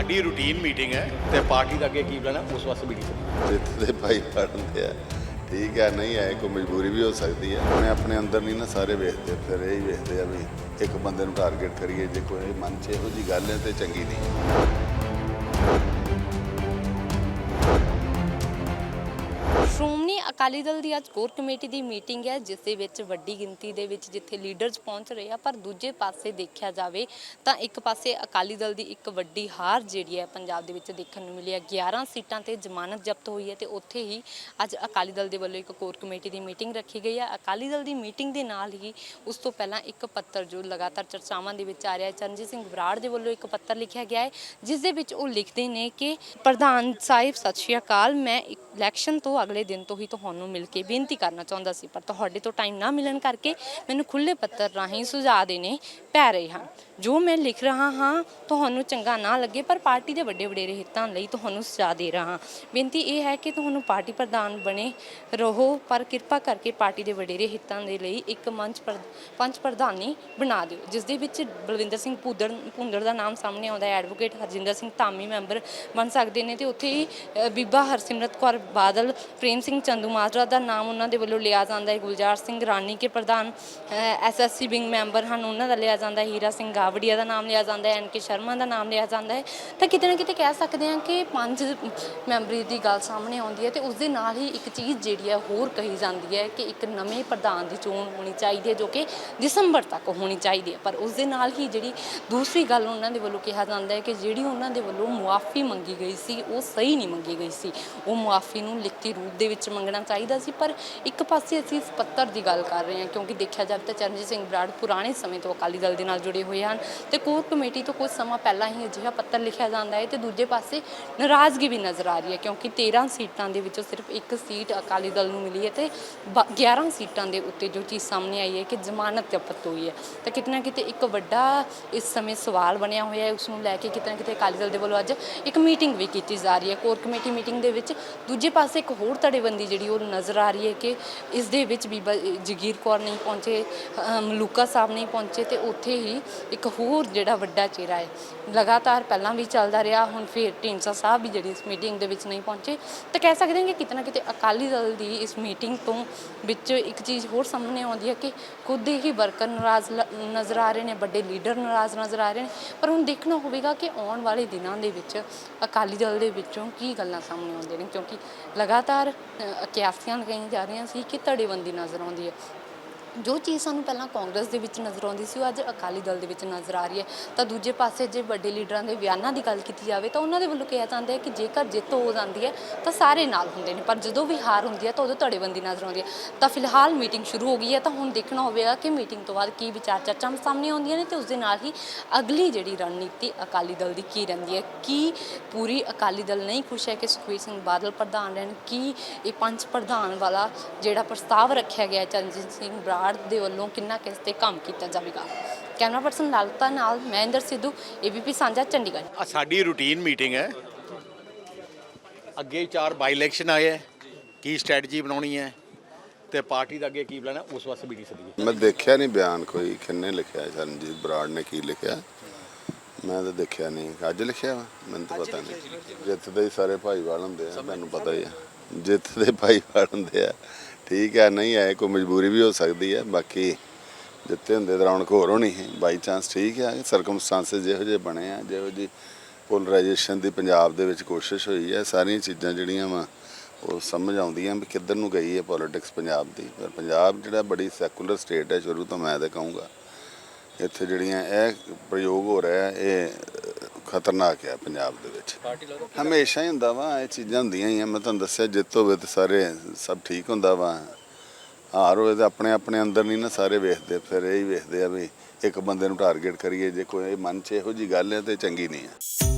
ਸਾਡੀ routine meeting ਹੈ ਤੇ ਪਾਰਟੀ ਦਾ ਅੱਗੇ ਕੀ ਪਲਾਨ ਹੈ? ਉਸ ਵਾਸਤੇ ਮੀਟਿੰਗ ਜਿੱਤਦੇ ਭਾਈ ਪੜ੍ਹਦੇ ਆ। ਠੀਕ ਹੈ, ਨਹੀਂ ਹੈ, ਕੋਈ ਮਜਬੂਰੀ ਵੀ ਹੋ ਸਕਦੀ ਹੈ। ਮੈਂ ਆਪਣੇ ਅੰਦਰ ਨਹੀਂ ਨਾ ਸਾਰੇ ਵੇਖਦੇ, ਫਿਰ ਇਹ ਹੀ ਵੇਖਦੇ ਆ ਵੀ ਇੱਕ ਬੰਦੇ ਨੂੰ ਟਾਰਗੇਟ ਕਰੀਏ ਜੇ ਕੋਈ ਮਨ 'ਚ ਇਹੋ ਜੀ ਗੱਲ ਹੈ ਤੇ ਚੰਗੀ ਨਹੀਂ ਅਕਾਲੀ ਦਲ ਦੀ ਅੱਜ ਕੋਰ ਕਮੇਟੀ ਦੀ ਮੀਟਿੰਗ ਹੈ, ਜਿਸ ਦੇ ਵਿੱਚ ਵੱਡੀ ਗਿਣਤੀ ਦੇ ਵਿੱਚ ਜਿੱਥੇ ਲੀਡਰਸ ਪਹੁੰਚ ਰਹੇ ਆ, ਪਰ ਦੂਜੇ ਪਾਸੇ ਦੇਖਿਆ ਜਾਵੇ ਤਾਂ ਇੱਕ ਪਾਸੇ ਅਕਾਲੀ ਦਲ ਦੀ ਇੱਕ ਵੱਡੀ ਹਾਰ ਜਿਹੜੀ ਹੈ ਪੰਜਾਬ ਦੇ ਵਿੱਚ ਦੇਖਣ ਨੂੰ ਮਿਲੀ ਹੈ। 11 ਸੀਟਾਂ ਤੇ ਜ਼ਮਾਨਤ ਜ਼ਬਤ ਹੋਈ ਹੈ ਤੇ ਉੱਥੇ ਹੀ ਅੱਜ ਅਕਾਲੀ ਦਲ ਦੇ ਵੱਲੋਂ ਇੱਕ ਕੋਰ ਕਮੇਟੀ ਦੀ ਮੀਟਿੰਗ ਰੱਖੀ ਗਈ ਹੈ। ਅਕਾਲੀ ਦਲ ਦੀ ਮੀਟਿੰਗ ਦੇ ਨਾਲ ਹੀ ਉਸ ਤੋਂ ਪਹਿਲਾਂ ਇੱਕ ਪੱਤਰ ਜੋ ਲਗਾਤਾਰ ਚਰਚਾਵਾਂ ਦੇ ਵਿੱਚ ਆ ਰਿਹਾ ਹੈ, ਚਰਨਜੀਤ ਸਿੰਘ ਬਰਾੜ ਦੇ ਵੱਲੋਂ ਇੱਕ ਪੱਤਰ ਲਿਖਿਆ ਗਿਆ ਹੈ, ਜਿਸ ਦੇ ਵਿੱਚ ਉਹ ਲਿਖਦੇ ਨੇ ਕਿ ਪ੍ਰਧਾਨ ਸਾਹਿਬ, ਸਤਿ ਸ਼੍ਰੀ ਅਕਾਲ, ਮੈਂ ਇਲੈਕਸ਼ਨ ਤੋਂ ਅਗਲੇ ਦਿਨ ਤੋਂ ਹੀ ਤੁਹਾਨੂੰ ਮਿਲ ਕੇ ਬੇਨਤੀ ਕਰਨਾ ਚਾਹੁੰਦਾ ਸੀ, ਪਰ ਤੁਹਾਡੇ ਤੋਂ ਟਾਈਮ ਨਾ ਮਿਲਣ ਕਰਕੇ ਮੈਨੂੰ ਖੁੱਲੇ ਪੱਤਰ ਰਾਹੀਂ ਸੁਝਾਅ ਦੇਣੇ ਪੈ ਰਹੇ ਹਨ। ਜੋ ਮੈਂ ਲਿਖ ਰਹਾ ਹਾਂ, ਤੁਹਾਨੂੰ ਚੰਗਾ ਨਾ ਲੱਗੇ, ਪਰ ਪਾਰਟੀ ਦੇ ਵੱਡੇ ਵਡੇਰੇ ਹਿੱਤਾਂ ਲਈ ਤੁਹਾਨੂੰ ਸੁਝਾਅ ਦੇ ਰਹਾ ਹਾਂ। ਬੇਨਤੀ ਇਹ ਹੈ ਕਿ ਤੁਹਾਨੂੰ ਪਾਰਟੀ ਪ੍ਰਧਾਨ ਬਣੇ ਰਹੋ, ਪਰ ਕਿਰਪਾ ਕਰਕੇ ਪਾਰਟੀ ਦੇ ਵਡੇਰੇ ਹਿੱਤਾਂ ਦੇ ਲਈ ਇੱਕ ਮੰਚ ਪਰ, ਪੰਚ ਪ੍ਰਧਾਨੀ ਬਣਾ ਦਿਓ, ਜਿਸ ਦੇ ਵਿੱਚ ਬਲਵਿੰਦਰ ਸਿੰਘ ਭੁੱਦਰ ਭੁੰਦੜ ਦਾ ਨਾਮ ਸਾਹਮਣੇ ਆਉਂਦਾ ਹੈ। ਐਡਵੋਕੇਟ ਹਰਜਿੰਦਰ ਸਿੰਘ ਧਾਮੀ ਮੈਂਬਰ ਬਣ ਸਕਦੇ ਨੇ ਤੇ ਉੱਥੇ ਹੀ ਬੀਬਾ ਹਰਸਿਮਰਤ ਕੌਰ ਬਾਦਲ, ਪ੍ਰੇਮ ਸਿੰਘ ਚੰਦੂਮਾਜਰਾ ਦਾ ਨਾਮ ਉਹਨਾਂ ਦੇ ਵੱਲੋਂ ਲਿਆ ਜਾਂਦਾ ਹੈ। ਗੁਲਜ਼ਾਰ ਸਿੰਘ ਰਾਣੀ ਕੇ ਪ੍ਰਧਾਨ ਐਸਐਸਸੀ ਵਿੰਗ ਮੈਂਬਰ ਹਨ, ਉਹਨਾਂ ਦਾ ਲਿਆ ਜਾਂਦਾ ਹੀਰਾ ਸਿੰਘ ਗਾਵੜੀਆ ਦਾ ਨਾਮ ਲਿਆ ਜਾਂਦਾ ਹੈ ਐਨਕੇ ਸ਼ਰਮਾ ਦਾ ਨਾਮ ਲਿਆ ਜਾਂਦਾ ਹੈ। ਤਾਂ ਕਿਤੇ ਨਾ ਕਿਤੇ ਕਹਿ ਸਕਦੇ ਹਾਂ ਕਿ ਪੰਜ ਮੈਂਬਰੀ ਦੀ ਗੱਲ ਸਾਹਮਣੇ ਆਉਂਦੀ ਹੈ ਤੇ ਉਸ ਦੇ ਨਾਲ ਹੀ ਇੱਕ ਚੀਜ਼ ਜਿਹੜੀ ਹੈ ਹੋਰ ਕਹੀ ਜਾਂਦੀ ਹੈ ਕਿ ਇੱਕ ਨਵੇਂ ਪ੍ਰਧਾਨ ਦੀ ਚੋਣ ਹੋਣੀ ਚਾਹੀਦੀ ਹੈ ਜੋ ਕਿ ਦਸੰਬਰ ਤੱਕ ਹੋਣੀ ਚਾਹੀਦੀ ਹੈ। ਪਰ ਉਸ ਦੇ ਨਾਲ ਹੀ ਜਿਹੜੀ ਦੂਸਰੀ ਗੱਲ ਉਹਨਾਂ ਦੇ ਵੱਲੋਂ ਕਿਹਾ ਜਾਂਦਾ ਹੈ ਕਿ ਜਿਹੜੀ ਉਹਨਾਂ ਦੇ ਵੱਲੋਂ ਮੁਆਫੀ ਮੰਗੀ ਗਈ ਸੀ, ਉਹ ਸਹੀ ਨਹੀਂ ਮੰਗੀ ਗਈ ਸੀ। ਉਹ ਮੁਆਫੀ ਨੂੰ ਲਿਖਤੀ ਰੂਪ ਦੇ ਵਿੱਚ ਮੰਗਣਾ ਚਾਹੀਦਾ ਸੀ, ਪਰ ਇੱਕ ਪਾਸੇ ਅਸੀਂ ਇਸ ਪੱਤਰ ਦੀ ਗੱਲ ਕਰ ਰਹੇ ਹਾਂ ਕਿਉਂਕਿ ਦੇਖਿਆ ਜਾਵੇ ਤਾਂ ਚਰਨਜੀਤ ਸਿੰਘ ਬਰਾੜ ਪੁਰਾਣੇ ਸਮੇਂ ਤੋਂ ਅਕਾਲੀ ਦਲ ਦੇ ਨਾਲ ਜੁੜੇ ਹੋਏ ਹਨ। ਤੇ ਕੋਰ ਕਮੇਟੀ ਤੋਂ ਕੁਝ ਸਮਾਂ ਪਹਿਲਾਂ ਹੀ ਅਜਿਹਾ ਪੱਤਰ ਲਿਖਿਆ ਜਾਂਦਾ ਹੈ ਤੇ ਦੂਜੇ ਪਾਸੇ ਨਾਰਾਜ਼ਗੀ ਵੀ ਨਜ਼ਰ ਆ ਰਹੀ ਹੈ ਕਿਉਂਕਿ 13 ਸੀਟਾਂ ਦੇ ਵਿੱਚੋਂ ਸਿਰਫ ਇੱਕ ਸੀਟ ਅਕਾਲੀ ਦਲ ਨੂੰ ਮਿਲੀ ਹੈ ਤੇ ਬ- 11 ਸੀਟਾਂ ਦੇ ਉੱਤੇ ਜੋ ਚੀਜ਼ ਸਾਹਮਣੇ ਆਈ ਹੈ ਕਿ ਜ਼ਮਾਨਤ ਜ਼ਬਤ ਹੋਈ ਹੈ। ਤਾਂ ਕਿਤੇ ਨਾ ਕਿਤੇ ਇੱਕ ਵੱਡਾ ਇਸ ਸਮੇਂ ਸਵਾਲ ਬਣਿਆ ਹੋਇਆ ਹੈ, ਉਸ ਨੂੰ ਲੈ ਕੇ ਕਿਤੇ ਨਾ ਕਿਤੇ ਅਕਾਲੀ ਦਲ ਦੇ ਵੱਲੋਂ ਅੱਜ ਇੱਕ ਮੀਟਿੰਗ ਵੀ ਕੀਤੀ ਜਾ ਰਹੀ ਹੈ। ਕੋਰ ਕਮੇਟੀ ਮੀਟਿੰਗ ਦੇ ਵਿੱਚ ਦੂਜੇ ਪਾਸੇ ਇੱਕ ਹੋਰ ਤੜੇਬੰਦੀ ਜਿਹੜੀ ਉਹ ਨਜ਼ਰ ਆ ਰਹੀ ਹੈ ਕਿ ਇਸ ਦੇ ਵਿੱਚ ਬੀਬਾ ਜਗੀਰ ਕੌਰ ਨਹੀਂ ਪਹੁੰਚੇ ਮਲੂਕਾ ਸਾਹਿਬ ਨਹੀਂ ਪਹੁੰਚੇ ਤੇ ਉੱਥੇ ਹੀ ਇੱਕ ਹੋਰ ਜਿਹੜਾ ਵੱਡਾ ਚਿਹਰਾ ਹੈ ਲਗਾਤਾਰ ਪਹਿਲਾਂ ਵੀ ਚੱਲਦਾ ਰਿਹਾ ਹੁਣ ਫਿਰ ਢੀਂਡਸਾ ਸਾਹਿਬ ਵੀ ਜਿਹੜੀ ਇਸ ਮੀਟਿੰਗ ਦੇ ਵਿੱਚ ਨਹੀਂ ਪਹੁੰਚੇ। ਤਾਂ ਕਹਿ ਸਕਦੇ ਹਾਂ ਕਿ ਕਿਤੇ ਨਾ ਕਿਤੇ ਅਕਾਲੀ ਦਲ ਦੀ ਇਸ ਮੀਟਿੰਗ ਤੋਂ ਵਿੱਚ ਇੱਕ ਚੀਜ਼ ਹੋਰ ਸਾਹਮਣੇ ਆਉਂਦੀ ਹੈ ਕਿ ਖੁਦ ਹੀ ਵਰਕਰ ਨਾਰਾਜ਼ ਲ- ਨਜ਼ਰ ਆ ਰਹੇ ਨੇ ਵੱਡੇ ਲੀਡਰ ਨਾਰਾਜ਼ ਨਜ਼ਰ ਆ ਰਹੇ ਨੇ। ਪਰ ਹੁਣ ਦੇਖਣਾ ਹੋਵੇਗਾ ਕਿ ਆਉਣ ਵਾਲੇ ਦਿਨਾਂ ਦੇ ਵਿੱਚ ਅਕਾਲੀ ਦਲ ਦੇ ਵਿੱਚੋਂ ਕੀ ਗੱਲਾਂ ਸਾਹਮਣੇ ਆਉਂਦੀਆਂ ਨੇ ਕਿਉਂਕਿ ਲਗਾਤਾਰ ਅ, ਲਗਾਈਆਂ ਜਾ ਰਹੀਆਂ ਸੀ ਕਿ ਧੜੇਬੰਦੀ ਨਜ਼ਰ ਆਉਂਦੀ ਹੈ। ਜੋ ਚੀਜ਼ ਸਾਨੂੰ ਪਹਿਲਾਂ ਕਾਂਗਰਸ ਦੇ ਵਿੱਚ ਨਜ਼ਰ ਆਉਂਦੀ ਸੀ, ਉਹ ਅੱਜ ਅਕਾਲੀ ਦਲ ਦੇ ਵਿੱਚ ਨਜ਼ਰ ਆ ਰਹੀ ਹੈ। ਤਾਂ ਦੂਜੇ ਪਾਸੇ ਜੇ ਵੱਡੇ ਲੀਡਰਾਂ ਦੇ ਬਿਆਨਾਂ ਦੀ ਗੱਲ ਕੀਤੀ ਜਾਵੇ, ਤਾਂ ਉਹਨਾਂ ਦੇ ਵੱਲੋਂ ਕਿਹਾ ਜਾਂਦਾ ਹੈ ਕਿ ਜੇਕਰ ਜਿੱਤ ਹੋ ਜਾਂਦੀ ਹੈ, ਤਾਂ ਸਾਰੇ ਨਾਲ ਹੁੰਦੇ ਨੇ। ਪਰ ਜਦੋਂ ਵੀ ਹਾਰ ਹੁੰਦੀ ਹੈ, ਤਾਂ ਉਦੋਂ ਧੜੇਬੰਦੀ ਨਜ਼ਰ ਆਉਂਦੀ ਹੈ। ਤਾਂ ਫਿਲਹਾਲ ਮੀਟਿੰਗ ਸ਼ੁਰੂ ਹੋ ਗਈ ਹੈ, ਤਾਂ ਹੁਣ ਦੇਖਣਾ ਹੋਵੇਗਾ ਕਿ ਮੀਟਿੰਗ ਤੋਂ ਬਾਅਦ ਕੀ ਵਿਚਾਰ ਚਰਚਾਵਾਂ ਸਾਹਮਣੇ ਆਉਂਦੀਆਂ ਨੇ ਤੇ ਉਸ ਦੇ ਨਾਲ ਹੀ ਅਗਲੀ ਜਿਹੜੀ ਰਣਨੀਤੀ ਅਕਾਲੀ ਦਲ ਦੀ ਕੀ ਰਹਿੰਦੀ ਹੈ, ਕੀ ਪੂਰੀ ਅਕਾਲੀ ਦਲ ਨਹੀਂ ਖੁਸ਼ ਹੈ ਕਿ ਸੁਖਬੀਰ ਸਿੰਘ ਬਾਦਲ ਪ੍ਰਧਾਨ ਰਹਿਣ, ਕੀ ਇਹ ਪੰਜ ਪ੍ਰਧਾਨ ਵਾਲਾ ਜਿਹੜਾ ਪ੍ਰਸਤਾਵ ਰੱਖਿਆ ਗਿਆ ਚਰਨਜੀਤ ਸਿੰਘ ਬਰਾੜ ਦੇ ਵੱਲੋਂ ਕਿੰਨਾ ਕਿਸ ਤੇ ਕੰਮ ਕੀਤਾ ਜਾਵੇਗਾ? ਕੈਮਰਾ ਪਰਸਨ ਲਾਲਤਾ ਨਾਲ ਮੈਂ ਇੰਦਰ ਸਿੱਧੂ ਏਬੀਪੀ ਸਾਂਝਾ ਚੰਡੀਗੜ੍ਹ। ਆ ਸਾਡੀ ਰੂਟੀਨ ਮੀਟਿੰਗ ਹੈ। ਅੱਗੇ ਚਾਰ ਬਾਈ ਇਲੈਕਸ਼ਨ ਆਏ ਹੈ। ਕੀ ਸਟ੍ਰੈਟਜੀ ਬਣਾਉਣੀ ਹੈ ਤੇ ਪਾਰਟੀ ਦਾ ਅੱਗੇ ਕੀ ਪਲਾਨ ਹੈ ਉਸ ਵਾਸਤੇ ਮੀਟਿੰਗ ਸੱਦੀ ਹੈ। ਮੈਂ ਦੇਖਿਆ ਨਹੀਂ ਬਿਆਨ ਕੋਈ ਕਿੰਨੇ ਲਿਖਿਆ ਹੈ ਸਰਨਜੀਤ ਬਰਾੜ ਨੇ ਕੀ ਲਿਖਿਆ? ਮੈਂ ਤਾਂ ਦੇਖਿਆ ਨਹੀਂ ਅੱਜ ਲਿਖਿਆ ਵਾ ਮੈਨੂੰ ਤਾਂ ਪਤਾ ਨਹੀਂ। ਜਿੱਤਦੇ ਹੀ ਸਾਰੇ ਭਾਈਵਾਲ ਹੁੰਦੇ ਆ ਤੁਹਾਨੂੰ ਪਤਾ ਹੀ ਆ। ਜਿੱਤਦੇ ਭਾਈਵਾਲ ਹੁੰਦੇ ਆ। ਠੀਕ ਹੈ, ਨਹੀਂ ਹੈ, ਕੋਈ ਮਜਬੂਰੀ ਵੀ ਹੋ ਸਕਦੀ ਹੈ। ਬਾਕੀ ਜਿੱਤੇ ਹੁੰਦੇ ਤਾਂ ਰੌਣਕ ਹੋਰ ਹੋਣੀ ਹੈ। ਬਾਈ ਚਾਂਸ ਠੀਕ ਹੈ ਸਰਕਮਸਟੈਂਸਸ ਜਿਹੋ ਜਿਹੇ ਬਣੇ ਆ, ਜਿਹੋ ਜਿਹੀ ਪੋਲਰਾਈਜੇਸ਼ਨ ਦੀ ਪੰਜਾਬ ਦੇ ਵਿੱਚ ਕੋਸ਼ਿਸ਼ ਹੋਈ ਹੈ। ਸਾਰੀਆਂ ਚੀਜ਼ਾਂ ਜਿਹੜੀਆਂ ਵਾ, ਉਹ ਸਮਝ ਆਉਂਦੀਆਂ ਵੀ ਕਿੱਧਰ ਨੂੰ ਗਈ ਹੈ ਪੋਲਿਟਿਕਸ ਪੰਜਾਬ ਦੀ। ਪਰ ਪੰਜਾਬ ਜਿਹੜਾ ਬੜੀ ਸੈਕੂਲਰ ਸਟੇਟ ਹੈ, ਸ਼ੁਰੂ ਤੋਂ ਮੈਂ ਤਾਂ ਕਹੂੰਗਾ, ਇੱਥੇ ਜਿਹੜੀਆਂ ਇਹ ਪ੍ਰਯੋਗ ਹੋ ਰਿਹਾ ਇਹ ਖਤਰਨਾਕ ਹੈ ਪੰਜਾਬ ਦੇ ਵਿੱਚ। ਹਮੇਸ਼ਾ ਹੀ ਹੁੰਦਾ ਵਾ, ਇਹ ਚੀਜ਼ਾਂ ਹੁੰਦੀਆਂ ਹੀ ਆ। ਮੈਂ ਤੁਹਾਨੂੰ ਦੱਸਿਆ, ਜਿੱਤ ਹੋਵੇ ਤੇ ਸਾਰੇ ਸਭ ਠੀਕ ਹੁੰਦਾ ਵਾ। ਹਾਰ ਹੋਵੇ ਤੇ ਆਪਣੇ ਆਪਣੇ ਅੰਦਰ ਨਹੀਂ ਨਾ ਸਾਰੇ ਵੇਖਦੇ, ਫਿਰ ਇਹ ਹੀ ਵੇਖਦੇ ਆ ਵੀ ਇੱਕ ਬੰਦੇ ਨੂੰ ਟਾਰਗੇਟ ਕਰੀਏ। ਜੇ ਕੋਈ ਮਨ 'ਚ ਇਹੋ ਜੀ ਗੱਲ ਹੈ ਤੇ ਚੰਗੀ ਨਹੀਂ ਹੈ